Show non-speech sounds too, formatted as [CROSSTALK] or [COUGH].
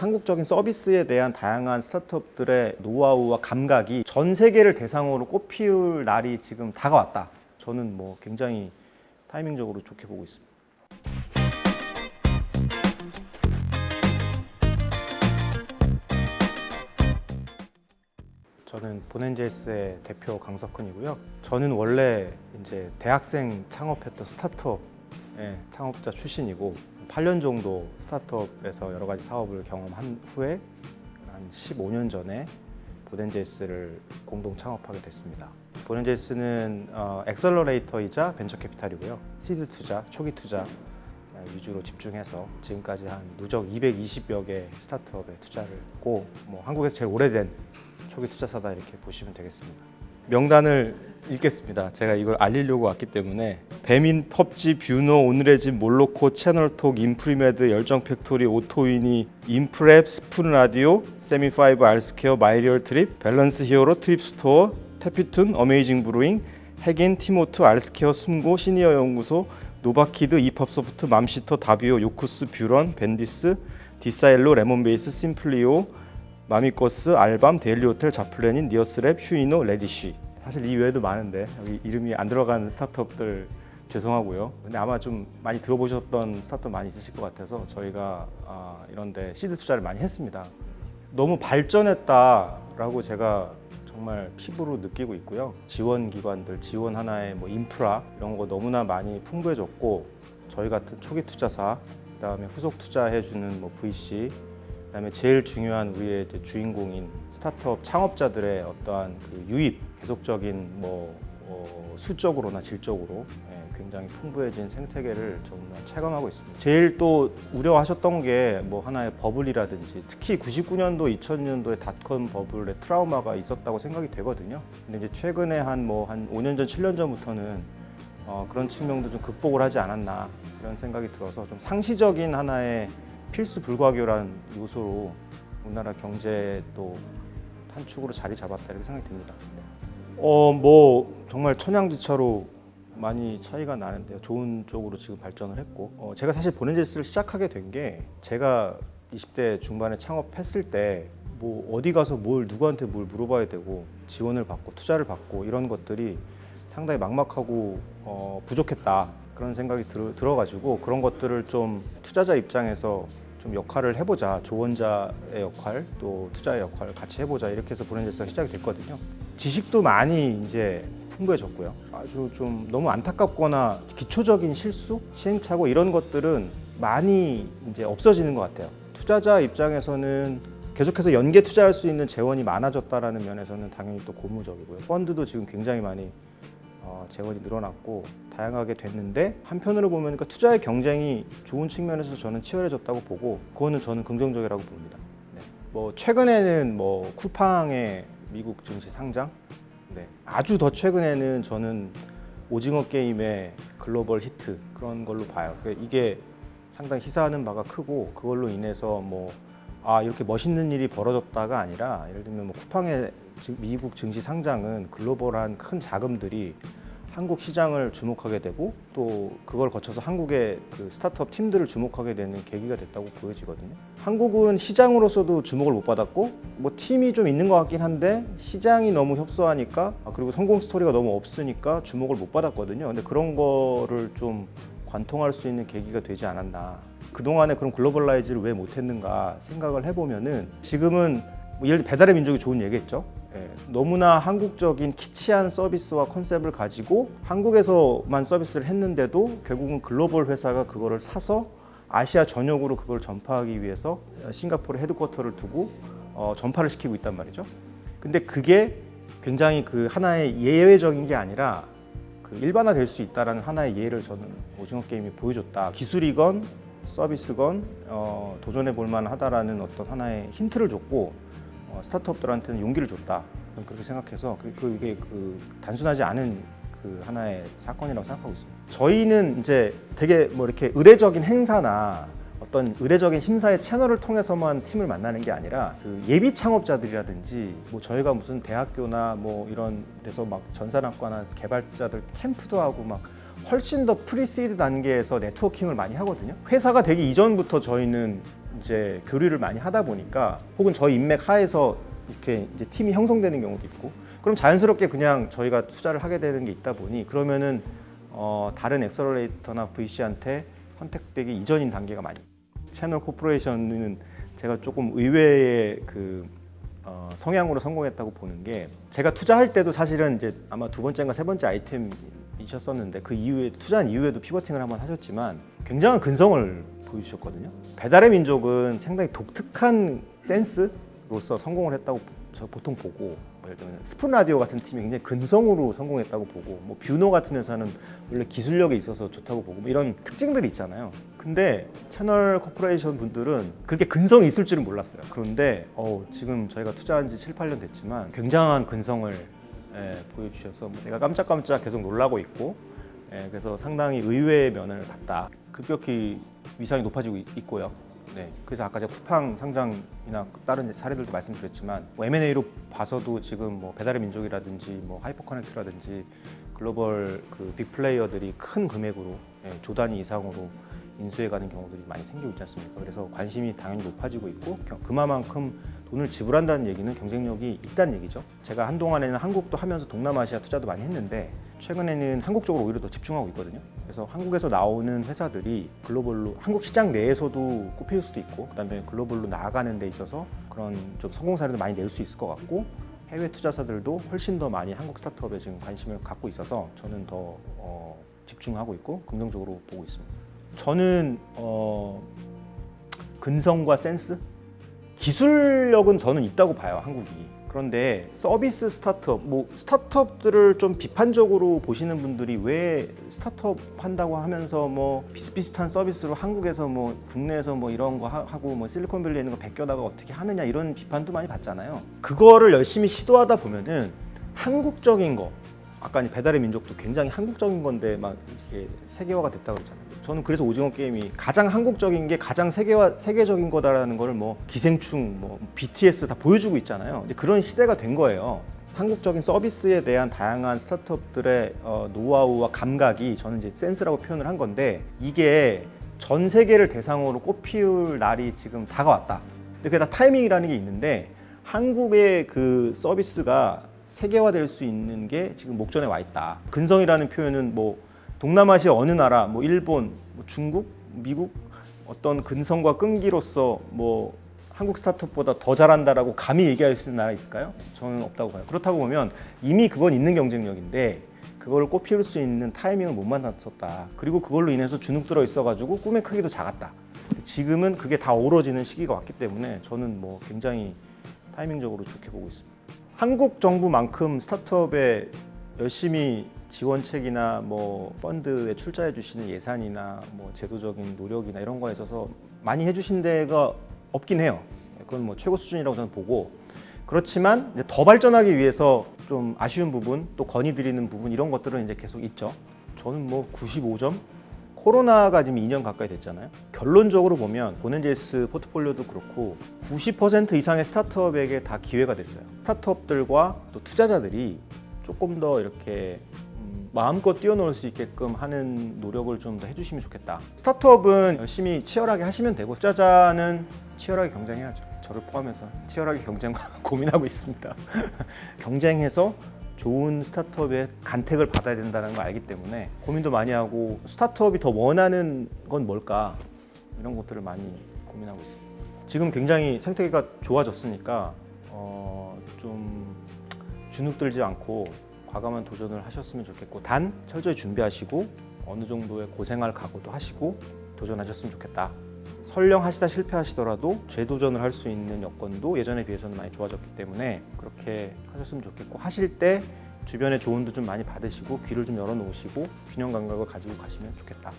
한국적인 서비스에 대한 다양한 스타트업들의 노하우와 감각이 전 세계를 대상으로 꽃피울 날이 지금 다가왔다. 저는 뭐 굉장히 타이밍적으로 좋게 보고 있습니다. 저는 보넨제스의 대표 강석훈이고요. 저는 원래 이제 대학생 창업했던 스타트업의 창업자 출신이고 8년 정도 스타트업에서 여러 가지 사업을 경험한 후에 한 15년 전에 보넨제스를 공동 창업하게 됐습니다. 보넨제스는 어, 엑셀러레이터이자 벤처 캐피탈이고요. 시드 투자, 초기 투자 어, 위주로 집중해서 지금까지 한 누적 220여 개 스타트업에 투자를 했고 뭐 한국에서 제일 오래된 초기 투자사다 이렇게 보시면 되겠습니다. 명단을 읽겠습니다. 제가 이걸 알리려고 왔기 때문에 배민, 펍지, 뷰노, 오늘의 집, 몰로코, 채널톡, 인프리메드, 열정 팩토리, 오토이니, 인프랩, 스푼 라디오, 세미파이브, 알스케어, 마이리얼 트립, 밸런스 히어로, 트립 스토어, 태피툰, 어메이징 브루잉, 핵인, 티모트, 알스케어, 숨고, 시니어 연구소, 노바키드, 이팝소프트, 맘시터, 다비오, 요쿠스, 뷰런, 벤디스, 디사일로, 레몬베이스, 심플리오, 마미코스, 알밤, 데일리호텔, 자플래닌, 니어스랩, 휴이노, 레디쉬 사실 이 외에도 많은데 여기 이름이 안 들어간 스타트업들 죄송하고요. 근데 아마 좀 많이 들어보셨던 스타트업 많이 있으실 것 같아서 저희가 아, 이런데 시드 투자를 많이 했습니다. 너무 발전했다라고 제가 정말 피부로 느끼고 있고요. 지원 기관들, 지원 하나의 뭐 인프라 이런 거 너무나 많이 풍부해졌고 저희 같은 초기 투자사, 그다음에 후속 투자해주는 뭐 VC, 그다음에 제일 중요한 우리의 주인공인 스타트업 창업자들의 어떠한 그 유입, 계속적인 뭐 어, 수적으로나 질적으로 예, 굉장히 풍부해진 생태계를 정말 체감하고 있습니다. 제일 또 우려하셨던 게 뭐 하나의 버블이라든지 특히 99년도, 2000년도에 닷컴 버블의 트라우마가 있었다고 생각이 되거든요. 근데 이제 최근에 한 뭐 한 5년 전, 7년 전부터는 어, 그런 측면도 좀 극복을 하지 않았나 이런 생각이 들어서 좀 상시적인 하나의 필수 불가결한 요소로 우리나라 경제 또 한 축으로 자리 잡았다 이렇게 생각이 듭니다. 어 뭐 정말 천양지차로 많이 차이가 나는데요. 좋은 쪽으로 지금 발전을 했고 어, 제가 사실 보낸제스를 시작하게 된 게 제가 20대 중반에 창업했을 때 뭐 어디 가서 뭘 누구한테 뭘 물어봐야 되고 지원을 받고 투자를 받고 이런 것들이 상당히 막막하고 어, 부족했다 그런 생각이 들, 들어가지고 그런 것들을 좀 투자자 입장에서 좀 역할을 해보자 조언자의 역할 또 투자의 역할을 같이 해보자 이렇게 해서 보낸제스가 시작이 됐거든요. 지식도 많이 이제 풍부해졌고요. 아주 좀 너무 안타깝거나 기초적인 실수, 시행착오 이런 것들은 많이 이제 없어지는 것 같아요. 투자자 입장에서는 계속해서 연계 투자할 수 있는 재원이 많아졌다라는 면에서는 당연히 또 고무적이고요. 펀드도 지금 굉장히 많이 어, 재원이 늘어났고 다양하게 됐는데 한편으로 보면 그 투자의 경쟁이 좋은 측면에서 저는 치열해졌다고 보고 그거는 저는 긍정적이라고 봅니다. 네. 뭐 최근에는 뭐 쿠팡의 미국 증시 상장, 네. 아주 더 최근에는 저는 오징어 게임의 글로벌 히트 그런 걸로 봐요. 그러니까 이게 상당히 시사하는 바가 크고 그걸로 인해서 뭐 아 이렇게 멋있는 일이 벌어졌다가 아니라 예를 들면 뭐 쿠팡의 지- 미국 증시 상장은 글로벌한 큰 자금들이 한국 시장을 주목하게 되고 또 그걸 거쳐서 한국의 그 스타트업 팀들을 주목하게 되는 계기가 됐다고 보여지거든요. 한국은 시장으로서도 주목을 못 받았고 뭐 팀이 좀 있는 것 같긴 한데 시장이 너무 협소하니까 아, 그리고 성공 스토리가 너무 없으니까 주목을 못 받았거든요. 근데 그런 거를 좀 관통할 수 있는 계기가 되지 않았나. 그동안에 그런 글로벌라이즈를 왜 못했는가 생각을 해보면은 지금은 뭐 예를 들어 배달의 민족이 좋은 얘기했죠. 예, 너무나 한국적인 키치한 서비스와 컨셉을 가지고 한국에서만 서비스를 했는데도 결국은 글로벌 회사가 그거를 사서 아시아 전역으로 그걸 전파하기 위해서 싱가포르 헤드쿼터를 두고 어, 전파를 시키고 있단 말이죠. 근데 그게 굉장히 그 하나의 예외적인 게 아니라 그 일반화될 수 있다라는 하나의 예를 저는 오징어 게임이 보여줬다. 기술이건 서비스건 어, 도전해 볼 만하다라는 어떤 하나의 힌트를 줬고 어, 스타트업들한테는 용기를 줬다. 그렇게 생각해서 그, 그그 단순하지 않은 그 하나의 사건이라고 생각하고 있습니다. 저희는 이제 되게 뭐 이렇게 의례적인 행사나 어떤 의례적인 심사의 채널을 통해서만 팀을 만나는 게 아니라 그 예비 창업자들이라든지 뭐 저희가 무슨 대학교나 뭐 이런 데서 막 전산학과나 개발자들 캠프도 하고 막 훨씬 더 프리시드 단계에서 네트워킹을 많이 하거든요. 회사가 되기 이전부터 저희는 이제 교류를 많이 하다 보니까 혹은 저희 인맥 하에서 이렇게 이제 팀이 형성되는 경우도 있고 그럼 자연스럽게 그냥 저희가 투자를 하게 되는 게 있다 보니 그러면은 어, 다른 엑셀러레이터나 VC한테 컨택되기 이전인 단계가 많이 채널 코퍼레이션은 제가 조금 의외의 그 어, 성향으로 성공했다고 보는 게 제가 투자할 때도 사실은 이제 아마 두 번째인가 세 번째 아이템이셨었는데 그 이후에 투자한 이후에도 피버팅을 한번 하셨지만 굉장한 근성을 보여주셨거든요. 배달의 민족은 상당히 독특한 센스로서 성공을 했다고 저 보통 보고 뭐 예를 들면 스푼 라디오 같은 팀이 굉장히 근성으로 성공했다고 보고 뭐 뷰노 같은 회사는 원래 기술력에 있어서 좋다고 보고 뭐 이런 특징들이 있잖아요. 근데 채널 코퍼레이션 분들은 그렇게 근성이 있을 줄은 몰랐어요. 그런데 어, 지금 저희가 투자한 지 7, 8년 됐지만 굉장한 근성을 예, 보여주셔서 제가 깜짝깜짝 계속 놀라고 있고 예, 그래서 상당히 의외의 면을 갖다 급격히 위상이 높아지고 있- 있고요. 네, 그래서 아까 제가 쿠팡 상장이나 다른 사례들도 말씀드렸지만 뭐 M&A로 봐서도 지금 뭐 배달의 민족이라든지 뭐 하이퍼커넥트라든지 글로벌 그 빅 플레이어들이 큰 금액으로 예, 조 단위 이상으로 인수해가는 경우들이 많이 생기고 있지 않습니까? 그래서 관심이 당연히 높아지고 있고 겨- 그만큼 돈을 지불한다는 얘기는 경쟁력이 있다는 얘기죠. 제가 한동안에는 한국도 하면서 동남아시아 투자도 많이 했는데 최근에는 한국 쪽으로 오히려 더 집중하고 있거든요. 그래서 한국에서 나오는 회사들이 글로벌로 한국 시장 내에서도 꼽힐 수도 있고 그다음에 글로벌로 나아가는 데 있어서 그런 좀 성공 사례도 많이 낼 수 있을 것 같고 해외 투자사들도 훨씬 더 많이 한국 스타트업에 지금 관심을 갖고 있어서 저는 더 어, 집중하고 있고 긍정적으로 보고 있습니다. 저는 어, 근성과 센스, 기술력은 저는 있다고 봐요 한국이. 그런데 서비스 스타트업, 뭐 스타트업들을 좀 비판적으로 보시는 분들이 왜 스타트업 한다고 하면서 뭐 비슷비슷한 서비스로 한국에서 뭐 국내에서 뭐 이런 거 하- 하고 뭐 실리콘밸리에 있는 거 베껴다가 어떻게 하느냐 이런 비판도 많이 받잖아요. 그거를 열심히 시도하다 보면은 한국적인 거, 아까 배달의 민족도 굉장히 한국적인 건데 막 이렇게 세계화가 됐다 그러잖아요. 저는 그래서 오징어 게임이 가장 한국적인 게 가장 세계화 세계적인 거다라는 거를 뭐 기생충, 뭐 BTS 다 보여주고 있잖아요. 이제 그런 시대가 된 거예요. 한국적인 서비스에 대한 다양한 스타트업들의 어, 노하우와 감각이 저는 이제 센스라고 표현을 한 건데 이게 전 세계를 대상으로 꽃피울 날이 지금 다가왔다. 근데 그게 다 타이밍이라는 게 있는데 한국의 그 서비스가 세계화될 수 있는 게 지금 목전에 와 있다. 근성이라는 표현은 뭐 동남아시아 어느 나라, 뭐 일본, 뭐 중국, 미국 어떤 근성과 끈기로서 뭐 한국 스타트업보다 더 잘한다라고 감히 얘기할 수 있는 나라 있을까요? 저는 없다고 봐요. 그렇다고 보면 이미 그건 있는 경쟁력인데 그걸 꽃피울 수 있는 타이밍을 못 만났었다. 그리고 그걸로 인해서 주눅 들어 있어가지고 꿈의 크기도 작았다. 지금은 그게 다 어우러지는 시기가 왔기 때문에 저는 뭐 굉장히 타이밍적으로 좋게 보고 있습니다. 한국 정부만큼 스타트업에 열심히 지원책이나 뭐 펀드에 출자해 주시는 예산이나 뭐 제도적인 노력이나 이런 거에 있어서 많이 해주신 데가 없긴 해요. 그건 뭐 최고 수준이라고 저는 보고 그렇지만 더 발전하기 위해서 좀 아쉬운 부분 또 건의드리는 부분 이런 것들은 이제 계속 있죠. 저는 뭐 95점 코로나가 지금 2년 가까이 됐잖아요. 결론적으로 보면 보넨제스 포트폴리오도 그렇고 90% 이상의 스타트업에게 다 기회가 됐어요. 스타트업들과 또 투자자들이 조금 더 이렇게 음, 마음껏 뛰어놀 수 있게끔 하는 노력을 좀 더 해주시면 좋겠다. 스타트업은 열심히 치열하게 하시면 되고 투자자는 치열하게 경쟁해야죠. 저를 포함해서 치열하게 경쟁 [LAUGHS] 고민하고 있습니다. [LAUGHS] 경쟁해서 좋은 스타트업의 간택을 받아야 된다는 걸 알기 때문에 고민도 많이 하고 스타트업이 더 원하는 건 뭘까 이런 것들을 많이 고민하고 있습니다. 지금 굉장히 생태계가 좋아졌으니까 어, 좀 주눅 들지 않고 과감한 도전을 하셨으면 좋겠고 단 철저히 준비하시고 어느 정도의 고생할 각오도 하시고 도전하셨으면 좋겠다. 설령 하시다 실패하시더라도 재도전을 할 수 있는 여건도 예전에 비해서는 많이 좋아졌기 때문에 그렇게 하셨으면 좋겠고 하실 때 주변의 조언도 좀 많이 받으시고 귀를 좀 열어놓으시고 균형 감각을 가지고 가시면 좋겠다.